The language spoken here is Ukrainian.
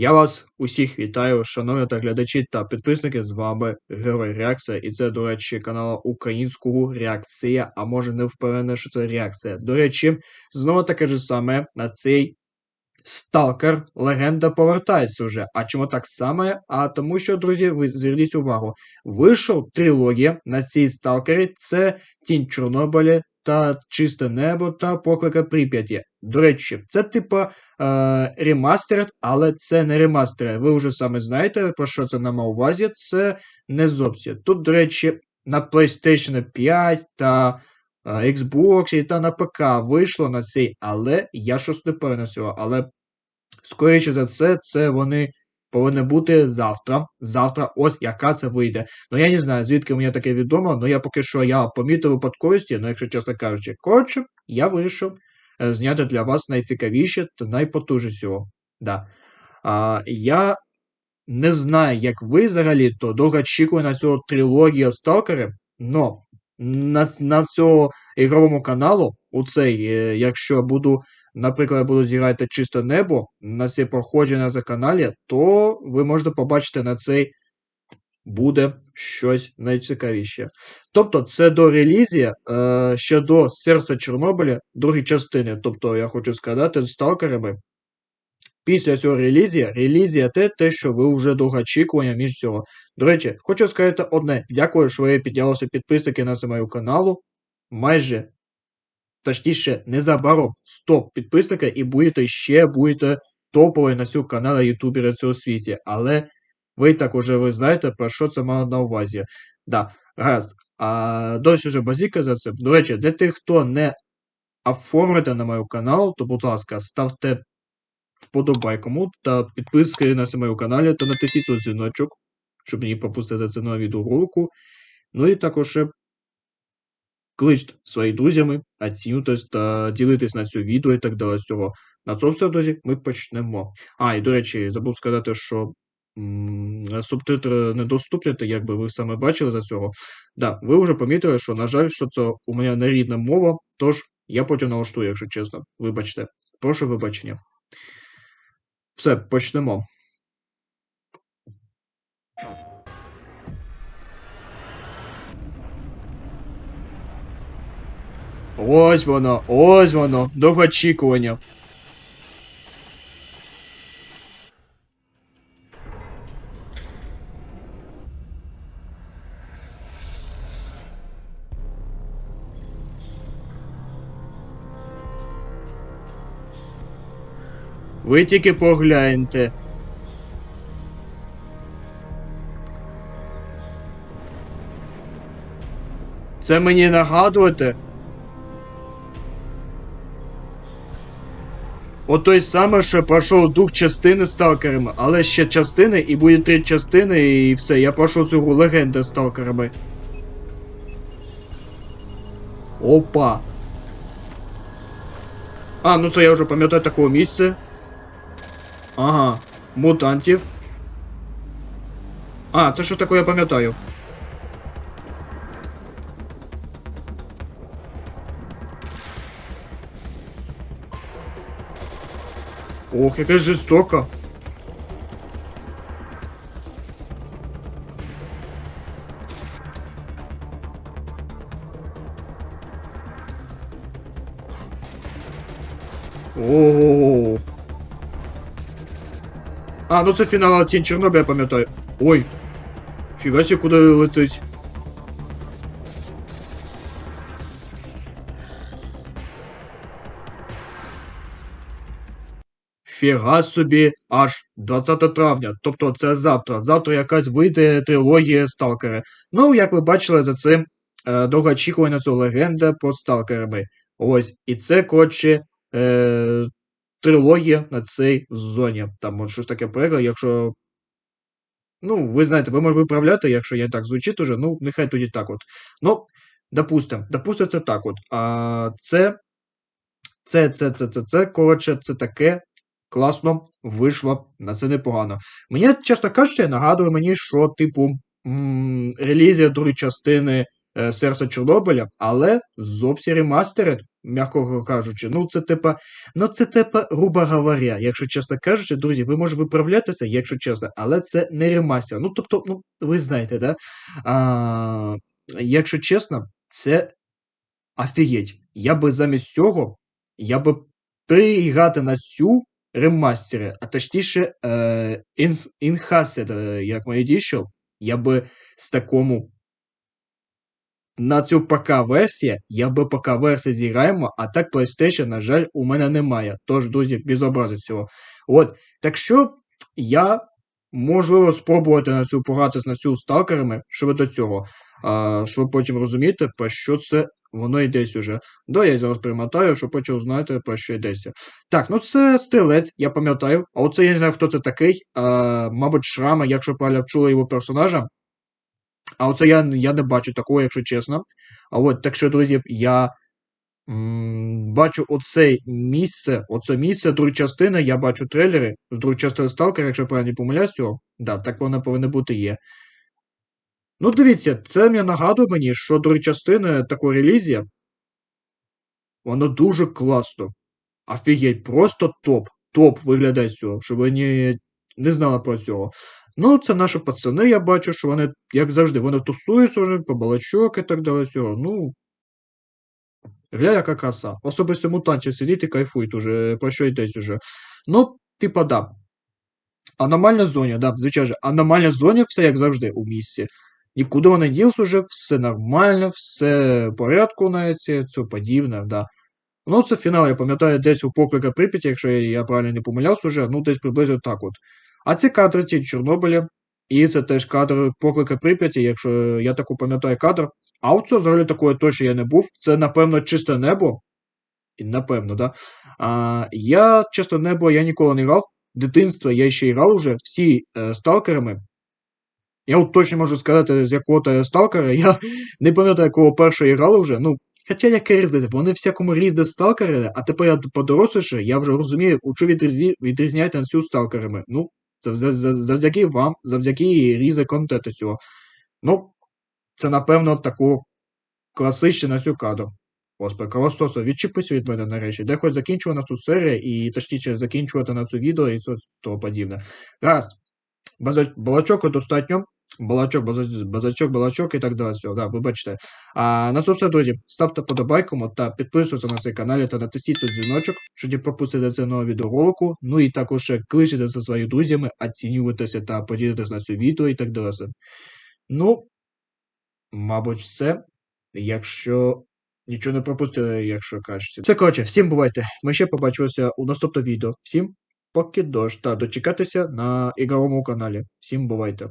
Я вас усіх вітаю, шановні та глядачі та підписники. З вами Герой Реакція, і це, до речі, канал українського реакція, а може не впевнений, що це реакція. До речі, знову таке ж саме на цей Сталкер легенда повертається вже. А чому так саме? А тому що, друзі, ви зверніть увагу, вийшов трилогія на цій сталкері: це Тінь Чорнобиля та Чисте Небо та Поклика Прип'яті. До речі, це типа е, ремастеред, але це не ремастеред. Ви вже саме знаєте, про що це на увазі. Це не зовсім. Тут, до речі, на PlayStation 5 та е, Xbox та на ПК вийшло на цей, але я щось не цього. Але скоріше за це, це вони повинні бути завтра. Завтра, ось яка це вийде. Ну я не знаю, звідки мені таке відомо, але я поки що я помітив випадковості, ну якщо чесно кажучи, коротше, я вирішив зняти для вас найцікавіше та найпотужнішого. Да. А, Я не знаю, як ви взагалі, то довго очікую на цю трилогію Сталкери, но на на цього ігровому каналу, у цей, е, якщо буду, наприклад, буду зіграти чисте небо на це проходження за каналі, то ви можете побачити на цей буде щось найцікавіше. Тобто, це до релізії е, ще до серця Чорнобиля, другі частини. Тобто, я хочу сказати, з сталкерами. Після цього релізія, релізія те, те, що ви вже довго очікування між цього. До речі, хочу сказати одне. Дякую, що ви піднялися підписники на мою каналу. Майже, точніше, незабаром 100 підписника і будете ще будете топові на цю каналі ютубера цього світі. Але ви так уже ви знаєте, про що це мало на увазі. Да, гаразд. А досі вже базіка за це. До речі, для тих, хто не оформите на мою канал, то, будь ласка, ставте вподобайкому та підписки на цьому каналі та натисніть дзвіночок, щоб не пропустити це нове відеоролику. Ну і також кличте своїх друзями, оцінюйтесь та ділитесь на цю відео і так далі. Цього. На цьому все, друзі, ми почнемо. А, і до речі, забув сказати, що субтитри недоступні, як би ви саме бачили за цього. Да, ви вже помітили, що, на жаль, що це у мене не рідна мова, тож я потім налаштую, якщо чесно. Вибачте. Прошу вибачення. Все, почнемо. Ось воно, ось воно, довгоочікування. Ви тільки погляньте. Це мені нагадувати. От той саме, що пройшов дух частини сталкерами, але ще частини, і буде три частини, і все. Я пройшов цю легенду сталкерами. Опа. А, ну це я вже пам'ятаю такого місця. Ага, мутантів. А, це що таке я пам'ятаю? Ох, яка жорстока. А, ну це фінал Тінь Чорнобиля, я пам'ятаю. Ой. Фіга себе, куди летить. Фіга собі аж 20 травня. Тобто це завтра. Завтра якась вийде трилогія Сталкери. Ну, як ви бачили, за цим е, довгоочікувана ця легенда про сталкерами. Ось. І це, коротше, е, трилогія на цій зоні. Там от щось таке переклад, якщо. Ну, ви знаєте, ви можете виправляти, якщо я так звучить уже, ну, нехай тоді так от. Ну, допустимо, допустимо, це так от. А це. Це, це, це, це, це, коротше, це таке класно вийшло, на це непогано. Мені, чесно кажучи, нагадує мені, що, типу, релізія другої частини е, Серця Чорнобиля, але зовсім ремастеред. М'яко кажучи. Ну, це типа, ну це типа, грубо говоря, якщо чесно кажучи, друзі, ви можете виправлятися, якщо чесно, але це не ремастер. Ну, тобто, ну, ви знаєте, да? А, якщо чесно, це офігеть. Я би замість цього, я би переіграти на цю ремастери, а точніше, е, інхасет, як моє дійшов, я би з такому на цю ПК-версія, я би ПК-версія зіграємо, а так PlayStation, на жаль, у мене немає. Тож, друзі, без образи цього. От, так що я можливо спробувати на цю погратися на цю сталкерами, щоб до цього. А, щоб потім розуміти, про що це воно йдесь уже. Да, я зараз перемотаю, щоб потім знаєте, про що йдеться. Так, ну це стрілець, я пам'ятаю. А оце я не знаю, хто це такий. А, Мабуть, шрама, якщо правильно чули його персонажа. А оце я я не бачу такого, якщо чесно. А от, так що, друзі, я м бачу оце місце, оце місце, друга частина, я бачу трейлери з другої частини Сталкера, якщо я правильно помиляюсь цього. Да, так воно повинно бути є. Ну, дивіться, це мені нагадує мені, що друга частина такої релізія, воно дуже класно. Офігеть, просто топ. Топ виглядає цього, щоб ви не, не знали про цього. Ну, це наші пацани, я бачу, що вони, як завжди, вони тусуються вже, по балачок і так далі. Цього. Ну. Гля, яка краса. Особисто мутанті сидіть і кайфують уже, про що йдеться уже. Ну, типа, да. Аномальна зоні, да, звичайно. Аномальна зоні, все як завжди у місті. Нікуди вона ділась уже, все нормально, все в порядку навіть, це подібне, да. Ну, це фінал, я пам'ятаю, десь у поклика Прип'яті, якщо я правильно не помилявся вже, ну десь приблизно так от. А ці кадри ці Чорнобиля, і це теж кадр поклика Прип'яті, якщо я таку пам'ятаю кадр. А у цього взагалі такої точно я не був. Це, напевно, чисте небо. І, Напевно, да. Я чисте небо я ніколи не грав. Дитинство я ще грав вже всі е, сталкерами. Я от точно можу сказати, з якого то сталкера. Я не пам'ятаю, якого першого грали вже. Ну, Хоча яка різниця, вони всякому різні сталкери, а тепер я подоросліше, я вже розумію, у що відрізні, відрізняєте цю сталкерами. Ну, це завдяки вам, завдяки різе контенту цього. Ну, це, напевно, таку класичну кадру. Господи, колососа, відчепися від мене нарешті. Де хоч закінчувати на цю серію, і точніше закінчувати на цю відео і того подібне. Раз. Балачок достатньо. Балачок, базачок, балачок і так далі. Все, да, ви бачите. А на все, друзі, ставте подобайку та підписуйтесь на цей канал та натисніть дзвіночок, щоб не пропустити це нове відеоролику. Ну і також кличете зі своїми друзями, оцінюватися та поділитися на це відео і так далі. Ну, мабуть, все. Якщо нічого не пропустили, якщо кажете. Це коротше, всім бувайте. Ми ще побачимося у наступному відео. Всім поки дощ та дочекатися на ігровому каналі. Всім бувайте.